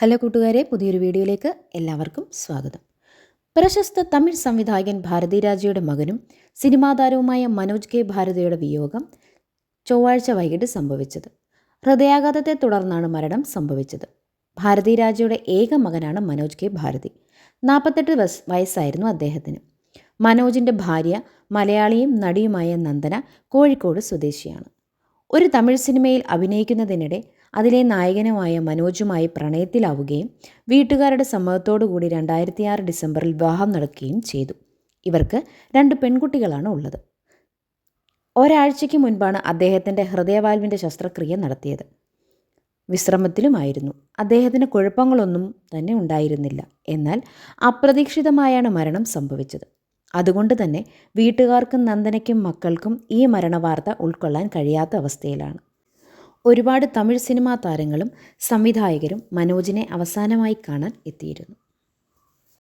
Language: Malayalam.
ഹലോ കൂട്ടുകാരെ പുതിയൊരു വീഡിയോയിലേക്ക് എല്ലാവർക്കും സ്വാഗതം. പ്രശസ്ത തമിഴ് സംവിധായകൻ ഭാരതി രാജയുടെ മകനും സിനിമാ താരവുമായ മനോജ് കെ ഭാരതിയുടെ വിയോഗം ചൊവ്വാഴ്ച വൈകിട്ട് സംഭവിച്ചത്. ഹൃദയാഘാതത്തെ തുടർന്നാണ് മരണം സംഭവിച്ചത്. ഭാരതി രാജയുടെ ഏക മകനാണ് മനോജ് കെ ഭാരതി. നാൽപ്പത്തെട്ട് വയസ്സായിരുന്നു അദ്ദേഹത്തിന്. മനോജിന്റെ ഭാര്യ മലയാളിയും നടിയുമായ നന്ദന കോഴിക്കോട് സ്വദേശിയാണ്. ഒരു തമിഴ് സിനിമയിൽ അഭിനയിക്കുന്നതിനിടെ അതിലെ നായകനുമായ മനോജുമായി പ്രണയത്തിലാവുകയും വീട്ടുകാരുടെ സമ്മതത്തോടുകൂടി രണ്ടായിരത്തി ആറ് ഡിസംബറിൽ വിവാഹം നടക്കുകയും ചെയ്തു. ഇവർക്ക് രണ്ട് പെൺകുട്ടികളാണ് ഉള്ളത്. ഒരാഴ്ചയ്ക്ക് മുൻപാണ് അദ്ദേഹത്തിന്റെ ഹൃദയവാൽവിന്റെ ശസ്ത്രക്രിയ നടത്തിയത്. വിശ്രമത്തിലുമായിരുന്നു. അദ്ദേഹത്തിന് കുഴപ്പങ്ങളൊന്നും തന്നെ ഉണ്ടായിരുന്നില്ല. എന്നാൽ അപ്രതീക്ഷിതമായാണ് മരണം സംഭവിച്ചത്. അതുകൊണ്ട് തന്നെ വീട്ടുകാർക്കും നന്ദനയ്ക്കും മക്കൾക്കും ഈ മരണവാർത്ത ഉൾക്കൊള്ളാൻ കഴിയാത്ത അവസ്ഥയിലാണ്. ഒരുപാട് തമിഴ് സിനിമാ താരങ്ങളും സംവിധായകരും മനോജിനെ അവസാനമായി കാണാൻ എത്തിയിരുന്നു.